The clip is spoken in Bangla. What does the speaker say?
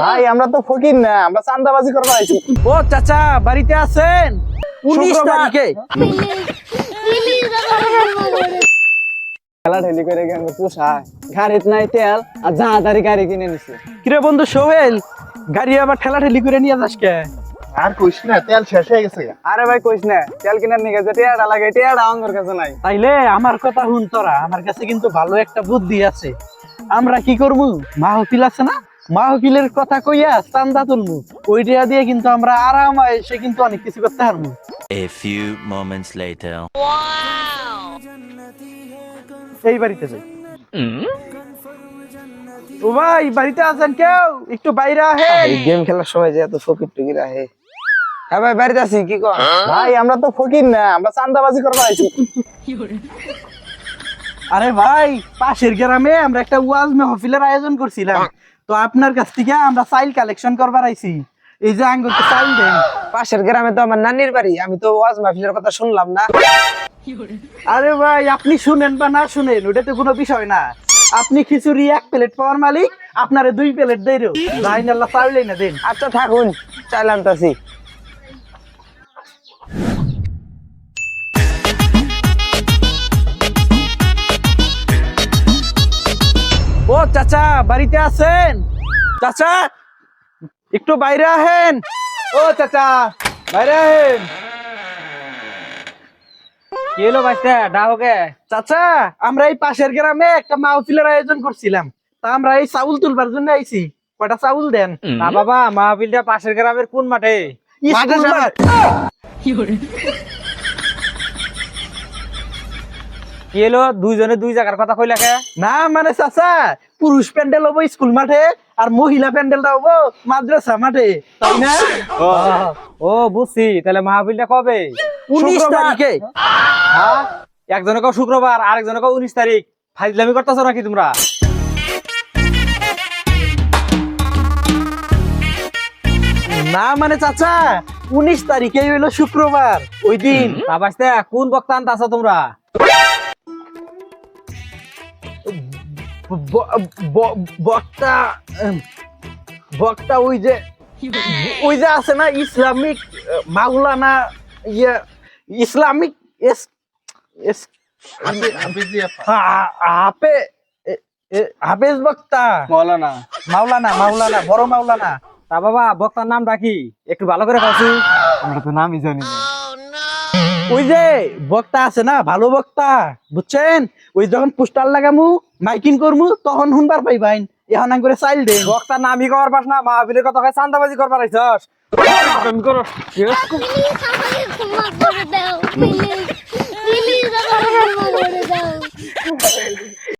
ভাই আমরা তো ফকির না আমরা চান্দাবাজি করব আইছি। ও চাচা বাড়িতে আছেন? উনিশ তারিখে খেলা ঠেলি করে গেল পোষায় গাড়িত নাই তেল আর জাহাদারি গাড়ি কিনে নিছে। কিরে বন্ধু সোহেল গাড়ি আবার ঠেলা ঠেলি করে নিয়ে যাস কে? আর কইস না তেল শেষ হয়ে গেছে আরে ভাই কইস না তেল কিনার নিয়ে গেছে লাগে আমার কাছে নাই। তাইলে আমার কথা শুন তোরা আমার কাছে কিন্তু ভালো একটা বুদ্ধি আছে। আমরা কি করব? মাহফিল আছে না? মাহফিলের কথা কইয়া চান্দা তুলবো ওইটা দিয়ে কিন্তু আমরা আরাম এসে কিন্তু অনেক কিছু করতে পারব A few moments later. এই বাড়িতে যাই। ও ভাই বাড়িতে আছেন কেউ? একটু বাইরে আহেন গেম খেলার সময় যে এত ফকির টুকির আহে। হ্যাঁ ভাই বাড়িতে আছি কি কর? ভাই আমরা তো ফকির না আমরা চান্দাবাজি করব আইছি। আরে ভাই পাশের গ্রামে আমরা একটা ওয়াজ মেহফিলের আয়োজন করছিলাম। তো আপনার কাছ থেকে আমরা চাইল কালেকশন করবার আইছি। এই যে আঙ্গুলকে চাইল দেন। পাশের গ্রামে তো আমার নানির বাড়ি আমি তো ওয়াজ মাহফিলের কথা শুনলাম না। আরে ভাই আপনি শুনেন বা না শুনেন ওটা তো কোনো বিষয় না। আপনি খিচুড়ি এক প্লেট পাওয়ার মালিক আপনারে দুই প্লেট দেই রো। লাইন আল্লাহ চাইলেই না দেন। আচ্ছা থাকুন চাইলাম তাছি চাচা বাড়িতে আছেন? চাচা একটু বাইরে আহেন। ও চাচা বাইরে আহেন। কি হলো চাচা আমরা এই পাশের গ্রামে একটা মাহফিলের আয়োজন করছিলাম। তা আমরা এই চাউল তুলবার জন্য আইছি। কয়টা চাউল দেন? না বাবা মাহফিলটা পাশের গ্রামের কোন মাঠ। কি হলো? দুইজনে দুই জায়গার কথা কইলা কে? না মানে চাচা পুরুষ প্যান্ডেল হব স্কুল মাঠে আর মহিলা প্যান্ডেলটা হব মাদ্রাসা মাঠে তাই না? ও। বুঝছি। তাহলে মাহফিলটা কবে? উনিশ। তারিখে। হ্যাঁ? একজনে কও শুক্রবার আরেকজনে উনিশ তারিখ। ফাইজলামি করতেছো নাকি তোমরা? না মানে চাচা উনিশ তারিখে হইল শুক্রবার ওই দিন। কোন বক্তা আনতে আছো তোমরা? বক্তা বক্তা ওই যে ওই যে আছে না ইসলামিক মাওলানা ইয়ে ইসলামিক হাফেজ বক্তা। মৌলানা মাওলানা মাওলানা বড় মাওলানা। তা বাবা বক্তার নাম কি? একটু ভালো করে কাছি আমরা তো নামই জানি না। ওই যে বক্তা আছে না ভালো বক্তা বুঝছেন ওই যখন পোস্টার লাগামু মাইকিং করমু তখন শুনবার পাইবাইন এখন আং করে চাইল দে বক্তা নামই কবার পাস না মাহাবিলের কথা কয় চান্দাবাজি করবার আইছস